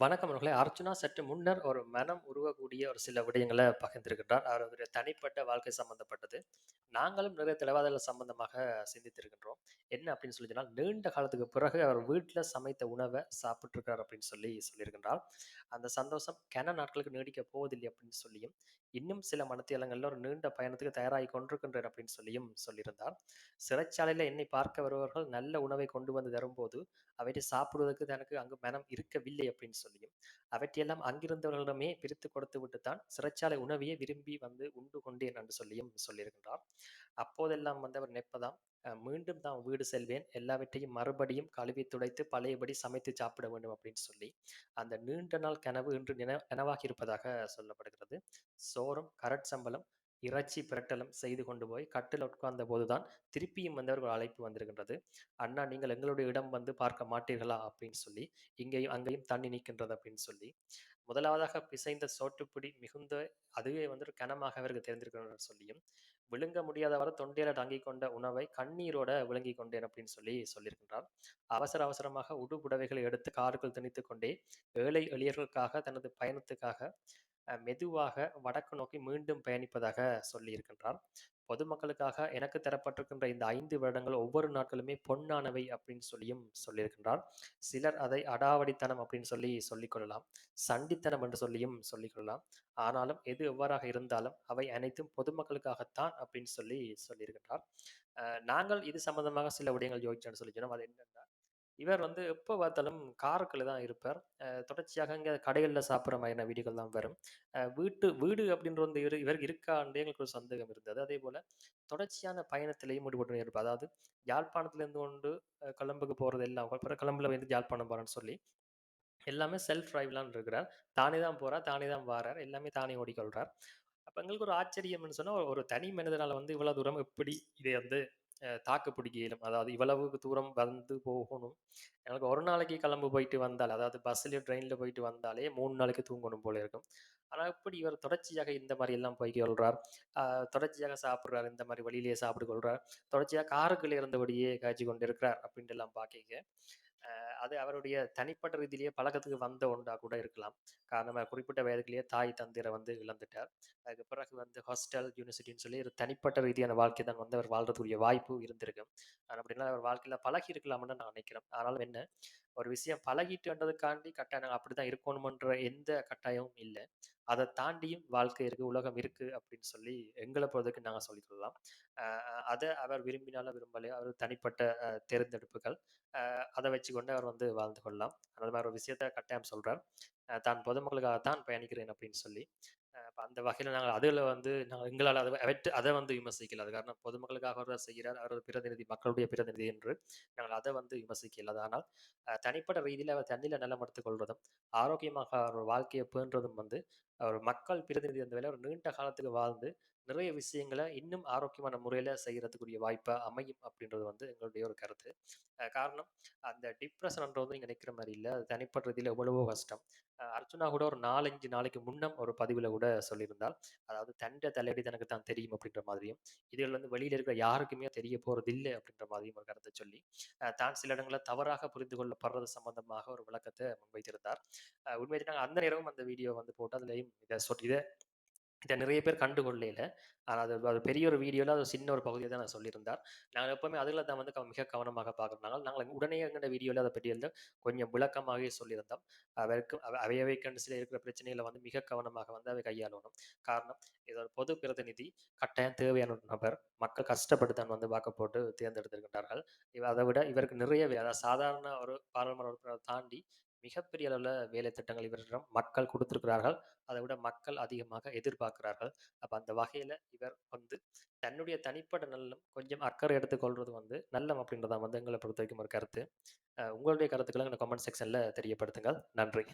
வணக்கம் அவர்களே. அர்ச்சுனா சற்று முன்னர் ஒரு மனம் உருவக்கூடிய ஒரு சில விடயங்களை பகிர்ந்திருக்கின்றார். அவருடைய தனிப்பட்ட வாழ்க்கை சம்மந்தப்பட்டது. நாங்களும் நிறைய திலவாதல் சம்பந்தமாக சிந்தித்திருக்கின்றோம். என்ன அப்படின்னு சொல்லி சொன்னால், நீண்ட காலத்துக்கு பிறகு அவர் வீட்டில் சமைத்த உணவை சாப்பிட்ருக்கார் அப்படின்னு சொல்லி சொல்லியிருக்கின்றார். அந்த சந்தோஷம் கன நாட்களுக்கு நீடிக்கப் போவதில்லை அப்படின்னு சொல்லியும், இன்னும் சில மனத்தியலங்களில் ஒரு நீண்ட பயணத்துக்கு தயாராகி கொண்டிருக்கின்றேன் அப்படின்னு சொல்லியும் சொல்லியிருந்தார். சிறைச்சாலையில் என்னை பார்க்க வருபவர்கள் நல்ல உணவை கொண்டு வந்து தரும்போது, அவற்றை சாப்பிடுவதற்கு தனக்கு அங்கு மனம் இருக்கவில்லை அப்படின்னு சொல்லியும், அவற்றையெல்லாம் அங்கிருந்தவர்களிடமே பிரித்து கொடுத்து விட்டுத்தான் சிறைச்சாலை உணவையே விரும்பி வந்து உண்டு கொண்டேன் என்று சொல்லியும் சொல்லியிருக்கின்றார். அப்போதெல்லாம் வந்து அவர் நினைப்பதாம், மீண்டும் தான் வீடு செல்வேன். எல்லாவற்றையும் மறுபடியும் கழுவி துடைத்து பழையபடி சமைத்து சாப்பிட வேண்டும் அப்படின்னு சொல்லி, அந்த நீண்ட நாள் கனவு இன்று நின நனவாகி இருப்பதாக சொல்லப்படுகிறது. சோறும், கரட்-சம்பளம், இறைச்சி பிரட்டலும் செய்து கொண்டு போய் கட்டில் உட்கார்ந்த போதுதான் திருப்பியும் வந்தவர்கள் அழைப்பு வந்திருக்கின்றது. "அண்ணா நீங்கள் எங்களுடைய இடம் வந்து பார்க்க மாட்டீர்களா?" அப்படின்னு சொல்லி, இங்கேயும் அங்கேயும் தண்ணி நீக்கின்றது அப்படின்னு சொல்லி. முதலாவதாக பிசைந்த சோட்டுப்பிடி மிகுந்த அதுவே வந்து ஒரு கனமாக அவருக்கு தெரிந்திருக்கிறார் சொல்லியும், விழுங்க முடியாதவாறு தொண்டையில தங்கி கொண்ட உணவை கண்ணீரோட விழுங்கிக் கொண்டேன் அப்படின்னு சொல்லி சொல்லியிருக்கின்றார். அவசர அவசரமாக உடுபுடவைகளை எடுத்து காருக்குள் திணித்து கொண்டே, ஏழை எளியர்களுக்காக தனது பயணத்துக்காக மெதுவாக வடக்கு நோக்கி மீண்டும் பயணிப்பதாக சொல்லியிருக்கின்றார். பொதுமக்களுக்காக எனக்கு தரப்பட்டிருக்கின்ற இந்த ஐந்து வருடங்கள் ஒவ்வொரு நாட்களுமே பொன்னானவை அப்படின்னு சொல்லியும் சொல்லியிருக்கின்றார். சிலர் அதை அடாவடித்தனம் அப்படின்னு சொல்லி சொல்லிக்கொள்ளலாம் சண்டித்தனம் என்று சொல்லியும் சொல்லிக் கொள்ளலாம். ஆனாலும் எது எவ்வாறாக இருந்தாலும் அவை அனைத்தும் பொதுமக்களுக்காகத்தான் அப்படின்னு சொல்லி சொல்லியிருக்கின்றார். நாங்கள் இது சம்பந்தமாக சில விடயங்கள் யோசிச்சோம்னு சொல்லி சொன்னோம். அது என்னன்னா, இவர் வந்து எப்போ பார்த்தாலும் காருக்குள்ள தான் இருப்பார். தொடர்ச்சியாக இங்கே கடைகளில் சாப்பிட்ற மாதிரியான வீடுகள் தான் வரும். வீட்டு வீடு அப்படின்ற வந்து இவர் இவர் இருக்காண்டே எங்களுக்கு ஒரு சந்தேகம் இருந்தது. அதேபோல தொடர்ச்சியான பயணத்திலேயும் ஈடுபட்டு இருப்பார். அதாவது யாழ்ப்பாணத்துலேருந்து கொண்டு அ போகிறது எல்லாம் அப்புறம் கொழும்புல வந்து யாழ்ப்பாணம் போறேன்னு சொல்லி, எல்லாமே செல்ஃப் டிரைவ்லான்னு இருக்கிறார். தானே தான் போகிறார் தானே தான் வாரார். எல்லாமே தானே ஓடிக்கொள்கிறார் அப்போ எங்களுக்கு ஒரு ஆச்சரியம்னு சொன்னால் ஒரு தனி மனிதனால் வந்து இவ்வளோ தூரம் எப்படி இதை வந்து தாக்கு பிடிக்க இயலும்? அதாவது இவ்வளவு தூரம் வந்து போகணும். எனக்கு ஒரு நாளைக்கு கிளம்பு போயிட்டு வந்தால், அதாவது பஸ்லயோ, ட்ரெயினில் போயிட்டு வந்தாலே மூணு நாளைக்கு தூங்கணும் போல இருக்கும். ஆனால் இப்படி இவர் தொடர்ச்சியாக இந்த மாதிரி எல்லாம் போய் கொள்றார்? தொடர்ச்சியாக சாப்பிட்றாரு இந்த மாதிரி வழியிலேயே சாப்பிட்டு கொள்றார். தொடர்ச்சியாக காருக்குள்ளே இருந்தபடியே காய்ச்சி கொண்டு இருக்கிறார் அப்படின்ட்டு எல்லாம் பார்க்க அது அவருடைய தனிப்பட்ட ரீதியிலேயே பழக்கத்துக்கு வந்த ஒன்றா கூட இருக்கலாம். காரணம் குறிப்பிட்ட வயதிலேயே தாய், தந்தையரை வந்து இழந்துட்டார். அதுக்கு பிறகு வந்து ஹாஸ்டல், யூனிவர்சிட்டின்னு சொல்லி ஒரு தனிப்பட்ட ரீதியான வாழ்க்கை தான் வந்து அவர் வாழ்றதுக்குரிய வாய்ப்பு இருந்திருக்கும். அப்படின்னா அவர் வாழ்க்கையில் பழகி இருக்கலாம்னு நான் நினைக்கிறேன். ஆனாலும் என்ன, ஒரு விஷயம் பழகிட்டுன்றதுக்காண்டி கட்டாயம் அப்படி தான் இருக்கணுமன்ற எந்த கட்டாயமும் இல்லை அதை தாண்டியும் வாழ்க்கை இருக்கு, உலகம் இருக்குது அப்படின்னு சொல்லி எங்களை பொறுத்தவரைக்கும் நாங்கள் சொல்லிக் கொள்ளலாம். அவர் விரும்பினாலும் விரும்பலையோ, அவர் தனிப்பட்ட தேர்ந்தெடுப்புகள். அதை வச்சு வச்சுக்கொண்டு அவர் வந்து வாழ்ந்து கொள்ளலாம். அந்த மாதிரி ஒரு விஷயத்த கட்டாயம் சொல்கிறார் தான் பொதுமக்களுக்காக தான் பயணிக்கிறேன் அப்படின்னு சொல்லி. அந்த வகையில் நாங்கள் அதில் வந்து நாங்கள் எங்களால் அதை அவற்ற அதை வந்து விமர்சிக்கல. அது காரணம் பொதுமக்களுக்காக அவர் செய்கிறார். அவர் பிரதிநிதி, மக்களுடைய பிரதிநிதி என்று நாங்கள் அதை வந்து விமர்சிக்கல. ஆனால் தனிப்பட்ட ரீதியில் அவர் தண்ணியில் நலம் கொள்வதும், ஆரோக்கியமாக அவர் வாழ்க்கையை பேன்றதும் வந்து அவர் மக்கள் பிரதிநிதி அந்த வேலை ஒரு நீண்ட காலத்துக்கு வாழ்ந்து, நிறைய விஷயங்களை இன்னும் ஆரோக்கியமான முறையில் செய்கிறதுக்குரிய வாய்ப்பா அமையும் அப்படின்றது வந்து எங்களுடைய ஒரு கருத்து. காரணம் அந்த டிப்ரெஷன்ன்றது நீங்க நினைக்கிற மாதிரி இல்லை அது தனிப்பட்ட ரீதியில எவ்வளவோ கஷ்டம். அ அர்ச்சுனா கூட ஒரு 4, 5 நாளைக்கு முன்னம் ஒரு பதிவில் கூட சொல்லியிருந்தால் அதாவது "தண்ட தலையடி தனக்கு தான் தெரியும்" அப்படின்ற மாதிரியும், இதில் வந்து வெளியில் இருக்கிற யாருக்குமே தெரிய இல்லை அப்படின்ற மாதிரியும் ஒரு கருத்தை சொல்லி, தான் சில இடங்களில் தவறாக புரிந்து கொள்ளப்படுறது சம்பந்தமாக ஒரு விளக்கத்தை முன்வைத்திருந்தார். அ உண்மையிலே அந்த நேரமும் அந்த வீடியோ வந்து போட்டு அதுலேயும் இதை சொல் இதை இதை நிறைய பேர் கண்டுகொள்ளையில. ஆனா அது அது பெரிய ஒரு வீடியோவில் அது சின்ன ஒரு பகுதியை தான் சொல்லியிருந்தார். நாங்கள் எப்பவுமே அதில் தான் வந்து க மிக கவனமாக பார்க்குறதுனால நாங்கள் உடனே எங்கட வீடியோவில் அதை பற்றி வந்து கொஞ்சம் விளக்கமாகவே சொல்லியிருந்தோம். அவருக்கு அவ அவையவை கண்டசில இருக்கிற பிரச்சனைகளை வந்து மிக கவனமாக வந்து அவை கையாளணும். காரணம் இது ஒரு பொது பிரதிநிதி, கட்டாயம் தேவையான ஒரு நபர். மக்கள் கஷ்டப்பட்டு தான் வந்து வாக்கு போட்டு தேர்ந்தெடுத்திருக்கின்றார்கள். இவ அதை விட இவருக்கு நிறைய வே அதாவது சாதாரண ஒரு பாராளுமன்ற உறுப்பினர தாண்டி மிகப்பெரிய அளவில் வேலை திட்டங்கள் இவரிடம் மக்கள் கொடுத்துருக்கிறார்கள் அதை விட மக்கள் அதிகமாக எதிர்பார்க்கிறார்கள். அப்போ அந்த வகையில் இவர் வந்து தன்னுடைய தனிப்பட்ட நலனிலும் கொஞ்சம் அக்கறை எடுத்துக்கொள்வது வந்து நல்லம் அப்படின்றது தான் வந்து பொறுத்த வரைக்கும் ஒரு கருத்து. உங்களுடைய கருத்துக்களை எங்களை கமெண்ட் செக்ஷனில் தெரியப்படுத்துங்கள். நன்றி.